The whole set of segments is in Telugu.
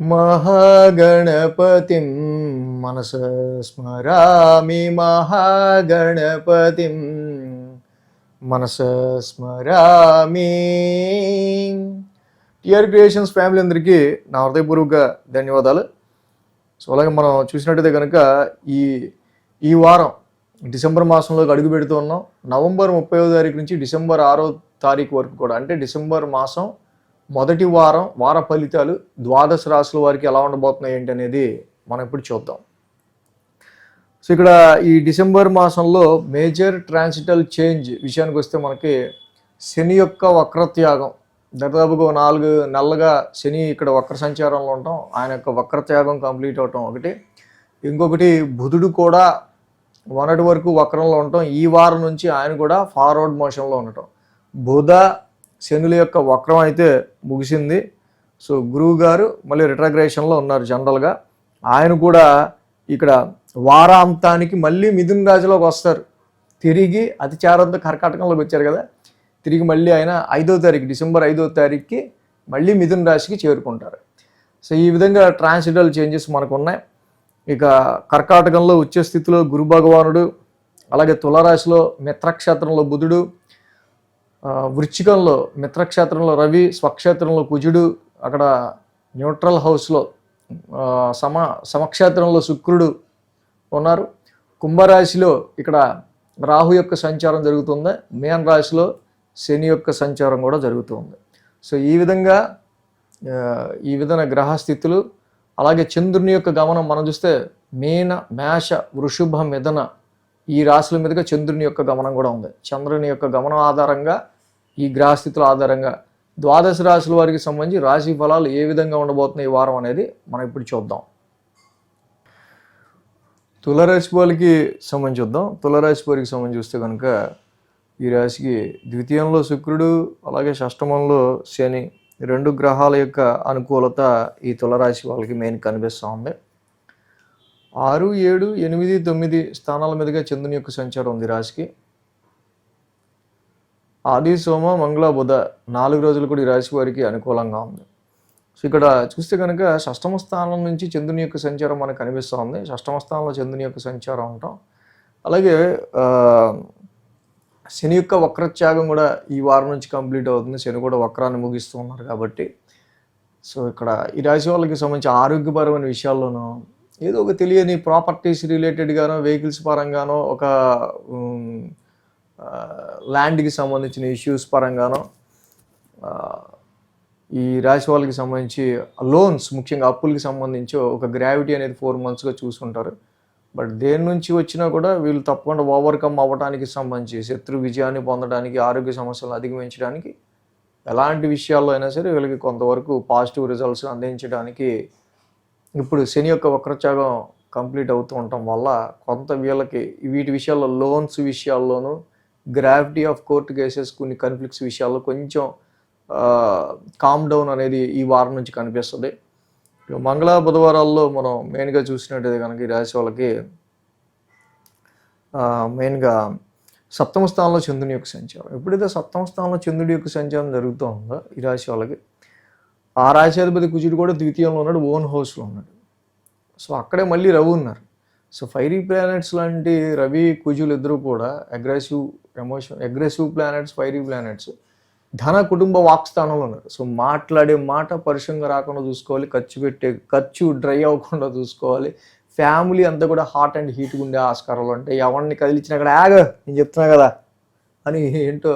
మహాగణపతిం మనస స్మరామి మహాగణపతిం మనస స్మరామి. టిఆర్ క్రియేషన్స్ ఫ్యామిలీ అందరికీ నా హృదయపూర్వక ధన్యవాదాలు. సో అలాగే మనం చూసినట్టయితే కనుక ఈ ఈ వారం డిసెంబర్ మాసంలోకి అడుగు పెడుతూ ఉన్నాం. నవంబర్ ముప్పైవ తారీఖు నుంచి డిసెంబర్ ఆరో తారీఖు వరకు కూడా అంటే డిసెంబర్ మాసం మొదటి వారం వార ఫలితాలు ద్వాదశ రాశుల వారికి ఎలా ఉండబోతున్నాయి ఏంటి అనేది మనం ఇప్పుడు చూద్దాం. సో ఇక్కడ ఈ డిసెంబర్ మాసంలో మేజర్ ట్రాన్సిటల్ చేంజ్ విషయానికి వస్తే మనకి శని యొక్క వక్రత్యాగం దాదాపుగా నాలుగు నెలలుగా శని ఇక్కడ వక్ర సంచారంలో ఉండటం ఆయన యొక్క వక్రత్యాగం కంప్లీట్ అవటం ఒకటి. ఇంకొకటి బుధుడు కూడా మొన్నటి వరకు వక్రంలో ఉండటం ఈ వారం నుంచి ఆయన కూడా ఫార్వర్డ్ మోషన్లో ఉండటం. బుధ శనుల యొక్క వక్రం అయితే ముగిసింది. సో గురువు గారు మళ్ళీ రిట్రగ్రేషన్లో ఉన్నారు జనరల్గా. ఆయన కూడా ఇక్కడ వారాంతానికి మళ్ళీ మిథున్ రాజులోకి వస్తారు. తిరిగి అతిచారంతో కర్కాటకంలోకి వచ్చారు కదా. తిరిగి మళ్ళీ ఆయన ఐదో తారీఖు డిసెంబర్ ఐదో తారీఖుకి మళ్ళీ మిథున్ రాశికి చేరుకుంటారు. సో ఈ విధంగా ట్రాన్సిడల్ చేంజెస్ మనకు ఉన్నాయి ఇక కర్కాటకంలో ఉచ్చ స్థితిలో గురు భగవానుడు అలాగే తులరాశిలో మిత్రక్షేత్రంలో బుధుడు వృచ్చికంలో మిత్రక్షేత్రంలో రవి స్వక్షేత్రంలో కుజుడు అక్కడ న్యూట్రల్ హౌస్లో సమ సమక్షేత్రంలో శుక్రుడు ఉన్నారు. కుంభరాశిలో ఇక్కడ రాహు యొక్క సంచారం జరుగుతుంది. మేన్ రాశిలో శని యొక్క సంచారం కూడా జరుగుతుంది. సో ఈ విధంగా ఈ విధమైన గ్రహస్థితులు అలాగే చంద్రుని యొక్క గమనం మనం చూస్తే మీన మేష వృషభ మిథన ఈ రాశుల మీదుగా చంద్రుని యొక్క గమనం కూడా ఉంది. చంద్రుని యొక్క గమనం ఆధారంగా ఈ గ్రహస్థితుల ఆధారంగా ద్వాదశ రాశుల వారికి సంబంధించి రాశి ఫలాలు ఏ విధంగా ఉండబోతున్నాయి ఈ వారం అనేది మనం ఇప్పుడు చూద్దాం. తులరాశి వారికి సంబంధించి చూద్దాం. తులరాశి వారికి సంబంధించి చూస్తే కనుక ఈ రాశికి ద్వితీయంలో శుక్రుడు అలాగే షష్టమంలో శని రెండు గ్రహాల యొక్క అనుకూలత ఈ తులరాశి వాళ్ళకి మెయిన్ కనిపిస్తూ ఉంది. ఆరు ఏడు ఎనిమిది తొమ్మిది స్థానాల మీదుగా చంద్రుని యొక్క సంచారం ఉంది రాశికి. ఆది సోమ మంగళ బుధ నాలుగు రోజులు కూడా ఈ రాశి వారికి అనుకూలంగా ఉంది. సో ఇక్కడ చూస్తే కనుక షష్టమ స్థానం నుంచి చంద్రుని యొక్క సంచారం మనకు కనిపిస్తూ ఉంది. షష్టమ స్థానంలో చంద్రుని యొక్క సంచారం ఉంటాం అలాగే శని యొక్క వక్రత్యాగం కూడా ఈ వారం నుంచి కంప్లీట్ అవుతుంది. శని కూడా వక్రాన్ని ముగిస్తూ ఉన్నారు కాబట్టి. సో ఇక్కడ ఈ రాశి వాళ్ళకి సంబంధించి ఆరోగ్యపరమైన విషయాల్లోనూ ఏదో ఒక తెలియని ప్రాపర్టీస్ రిలేటెడ్గానో వెహికల్స్ పరంగానో ఒక ల్యాండ్కి సంబంధించిన ఇష్యూస్ పరంగానో ఈ రాశి వాళ్ళకి సంబంధించి లోన్స్ ముఖ్యంగా అప్పులకి సంబంధించి ఒక గ్రావిటీ అనేది ఫోర్ మంత్స్గా చూసుకుంటారు. బట్ దేని నుంచి వచ్చినా కూడా వీళ్ళు తప్పకుండా ఓవర్కమ్ అవ్వడానికి సంబంధించి శత్రు విజయాన్ని పొందడానికి ఆరోగ్య సమస్యలను అధిగమించడానికి ఎలాంటి విషయాల్లో అయినా సరే వీళ్ళకి కొంతవరకు పాజిటివ్ రిజల్ట్స్ అందించడానికి ఇప్పుడు శని యొక్క వక్రత్యాగం కంప్లీట్ అవుతూ ఉండటం వల్ల కొంత వీళ్ళకి వీటి విషయాల్లో లోన్స్ విషయాల్లోనూ గ్రావిటీ ఆఫ్ కోర్టు కేసెస్ కొన్ని కన్ఫ్లిక్ట్స్ విషయాల్లో కొంచెం కామ్ డౌన్ అనేది ఈ వారం నుంచి కనిపిస్తుంది. మంగళ బుధవారాల్లో మనం మెయిన్గా చూసినట్టయితే కనుక ఈ రాశి వాళ్ళకి మెయిన్గా సప్తమ స్థానంలో చంద్రుని యొక్క సంచారం. ఎప్పుడైతే సప్తమ స్థానంలో చంద్రుడి యొక్క సంచారం జరుగుతూ ఉందో ఈ రాశి వాళ్ళకి ఆ రాశాధిపతి కుజుడు కూడా ద్వితీయంలో ఉన్నాడు ఓన్ హౌస్లో ఉన్నాడు. సో అక్కడే మళ్ళీ రవి ఉన్నారు. సో ఫైరీ ప్లానెట్స్ లాంటి రవి కుజులు ఇద్దరు కూడా aggressive emotion aggressive planets fiery planets ధన కుటుంబ వాక్స్థానంలో ఉన్నారు. సో మాట్లాడే మాట పరుషంగా రాకుండా చూసుకోవాలి ఖర్చు పెట్టే ఖర్చు డ్రై అవ్వకుండా చూసుకోవాలి. ఫ్యామిలీ అంతా కూడా హాట్ అండ్ హీట్గా ఉండే ఆస్కారాలు ఉంటాయి ఎవరిని కదిలించినా అక్కడ ఆగ నేను చెప్తున్నా కదా అని ఏంటో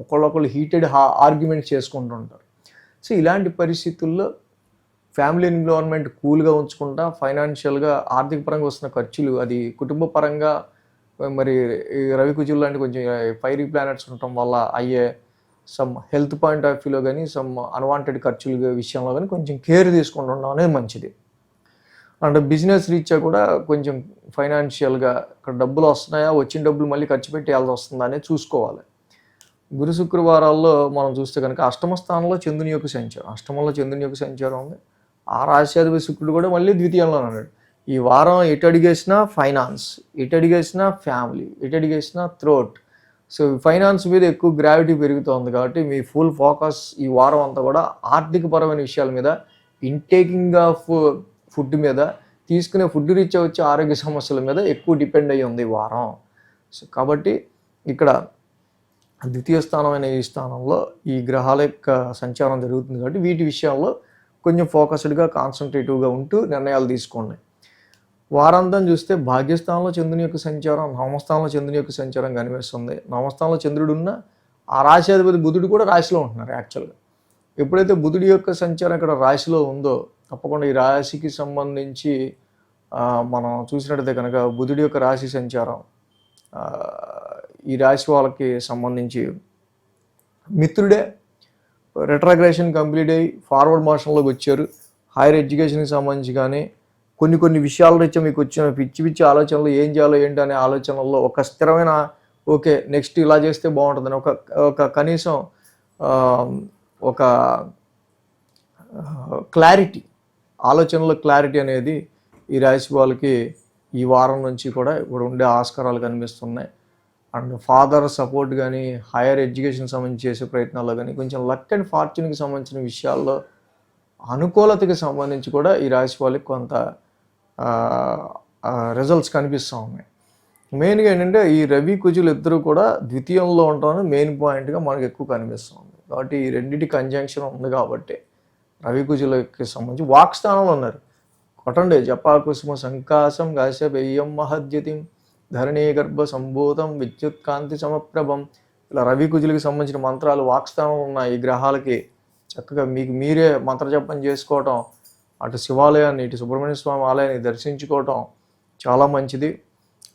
ఒకళ్ళొకళ్ళు హీటెడ్ ఆర్గ్యుమెంట్ చేసుకుంటూ ఉంటారు. సో ఇలాంటి పరిస్థితుల్లో ఫ్యామిలీ ఎన్విరాన్మెంట్ కూల్గా ఉంచుకుంటా ఫైనాన్షియల్గా ఆర్థిక పరంగా వస్తున్న ఖర్చులు అది కుటుంబ పరంగా మరి ఈ రవి కుజులు లాంటి కొంచెం ఫైరీ ప్లానెట్స్ ఉండటం వల్ల అయ్యే సమ్ హెల్త్ పాయింట్ ఆఫ్ వ్యూలో కానీ సమ్ అన్వాంటెడ్ ఖర్చుల విషయంలో కానీ కొంచెం కేర్ తీసుకుంటుండడం అనేది మంచిది. అండ్ బిజినెస్ రీత్యా కూడా కొంచెం ఫైనాన్షియల్గా ఇక్కడ డబ్బులు వస్తున్నాయా వచ్చిన డబ్బులు మళ్ళీ ఖర్చు పెట్టేయాల్సి వస్తుందా అనేది చూసుకోవాలి. గురు శుక్రవారాల్లో మనం చూస్తే కనుక అష్టమ స్థానంలో చంద్రుని యొక్క సంచారం అష్టమంలో చంద్రుని యొక్క సంచారం ఉంది. ఆ రాశ్యాధిపతి శుక్రుడు కూడా మళ్ళీ ద్వితీయంలో ఉన్నాడు. ఈ వారం ఎటు అడిగేసినా ఫైనాన్స్ ఎటు అడిగేసినా ఫ్యామిలీ ఎటు అడిగేసినా థ్రోట్ సో ఫైనాన్స్ మీద ఎక్కువ గ్రావిటీ పెరుగుతోంది కాబట్టి మీ ఫుల్ ఫోకస్ ఈ వారం అంతా కూడా ఆర్థిక పరమైన విషయాల మీద ఇంటేకింగ్ ఆఫ్ ఫుడ్ మీద తీసుకునే ఫుడ్ రీత్యా వచ్చే ఆరోగ్య సమస్యల మీద ఎక్కువ డిపెండ్ అయ్యి ఉంది ఈ వారం. సో కాబట్టి ఇక్కడ ద్వితీయ స్థానమైన ఈ స్థానంలో ఈ గ్రహాల యొక్క సంచారం జరుగుతుంది కాబట్టి వీటి విషయాల్లో కొంచెం ఫోకస్డ్గా కాన్సన్ట్రేటివ్గా ఉంటూ నిర్ణయాలు తీసుకోండి. వారాంతం చూస్తే భాగ్యస్థానంలో చంద్రుని యొక్క సంచారం నవమస్థానంలో చంద్రుని యొక్క సంచారం కనిపిస్తుంది. నవమస్థానంలో చంద్రుడు ఉన్న ఆ రాశి అధిపతి బుధుడు కూడా రాశిలో ఉంటున్నారు యాక్చువల్గా. ఎప్పుడైతే బుధుడి యొక్క సంచారం ఇక్కడ రాశిలో ఉందో తప్పకుండా ఈ రాశికి సంబంధించి మనం చూసినట్టయితే కనుక బుధుడి యొక్క రాశి సంచారం ఈ రాశి వాళ్ళకి సంబంధించి మిత్రుడే రిట్రాగ్రేషన్ కంప్లీట్ అయ్యి ఫార్వర్డ్ మోషన్లోకి వచ్చారు. హైయర్ ఎడ్యుకేషన్కి సంబంధించి కానీ కొన్ని కొన్ని విషయాల రీత్యా మీకు వచ్చిన పిచ్చి పిచ్చి ఆలోచనలు ఏం చేయాలో ఏంటి అనే ఆలోచనల్లో ఒక స్థిరమైన ఓకే నెక్స్ట్ ఇలా చేస్తే బాగుంటుందని ఒక ఒక కనీసం ఒక క్లారిటీ ఆలోచనలో క్లారిటీ అనేది ఈ రాశి వాళ్ళకి ఈ వారం నుంచి కూడా ఇప్పుడు ఉండే ఆస్కారాలు కనిపిస్తున్నాయి. అండ్ ఫాదర్ సపోర్ట్ కానీ హైయర్ ఎడ్యుకేషన్ సంబంధించి చేసే ప్రయత్నాల్లో కానీ కొంచెం లక్ అండ్ ఫార్చ్యూన్కి సంబంధించిన విషయాల్లో అనుకూలతకి సంబంధించి కూడా ఈ రాశి వాళ్ళకి కొంత రిజల్ట్స్ కనిపిస్తూ ఉన్నాయి. మెయిన్గా ఏంటంటే ఈ రవి కుజులు ఇద్దరు కూడా ద్వితీయంలో ఉంటామని మెయిన్ పాయింట్గా మనకు ఎక్కువ కనిపిస్తుంది కాబట్టి ఈ రెండింటి కంజంక్షన్ ఉంది కాబట్టి రవి కుజులకి సంబంధించి వాక్ స్థానంలో ఉన్నారు. కొట్టండి. జపాకుసుమ సంకాసం గాశపెయ్యం మహద్యతిం ధరణీగర్భ సంభూతం విద్యుత్ కాంతి సమప్రభం. ఇలా రవి కుజులకి సంబంధించిన మంత్రాలు వాక్స్థానం ఉన్న ఈ గ్రహాలకి. చక్కగా మీకు మీరే మంత్రజపం చేసుకోవటం అటు శివాలయాన్ని ఇటు సుబ్రహ్మణ్య స్వామి ఆలయాన్ని దర్శించుకోవటం చాలా మంచిది.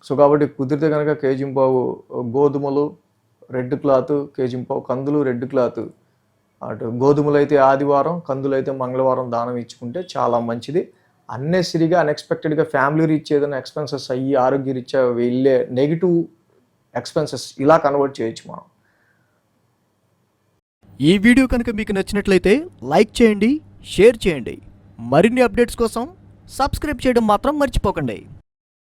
సో కాబట్టి కుదిరితే కనుక కేజింపావు గోధుమలు రెడ్ క్లాత్ కేజింపావు కందులు రెడ్ క్లాత్. అటు గోధుమలు అయితే ఆదివారం కందులు అయితే మంగళవారం దానం ఇచ్చుకుంటే చాలా మంచిది. అన్నెసరిగా అన్ఎక్స్పెక్టెడ్గా ఫ్యామిలీ రీచ్ ఏదైనా ఎక్స్పెన్సెస్ అయ్యి ఆరోగ్య రీత్యా వెళ్ళే నెగిటివ్ ఎక్స్పెన్సెస్ ఇలా కన్వర్ట్ చేయొచ్చు మనం. ఈ వీడియో కనుక మీకు నచ్చినట్లయితే లైక్ చేయండి షేర్ చేయండి. మరిన్ని అప్డేట్స్ కోసం సబ్స్క్రైబ్ చేయడం మాత్రం మర్చిపోకండి.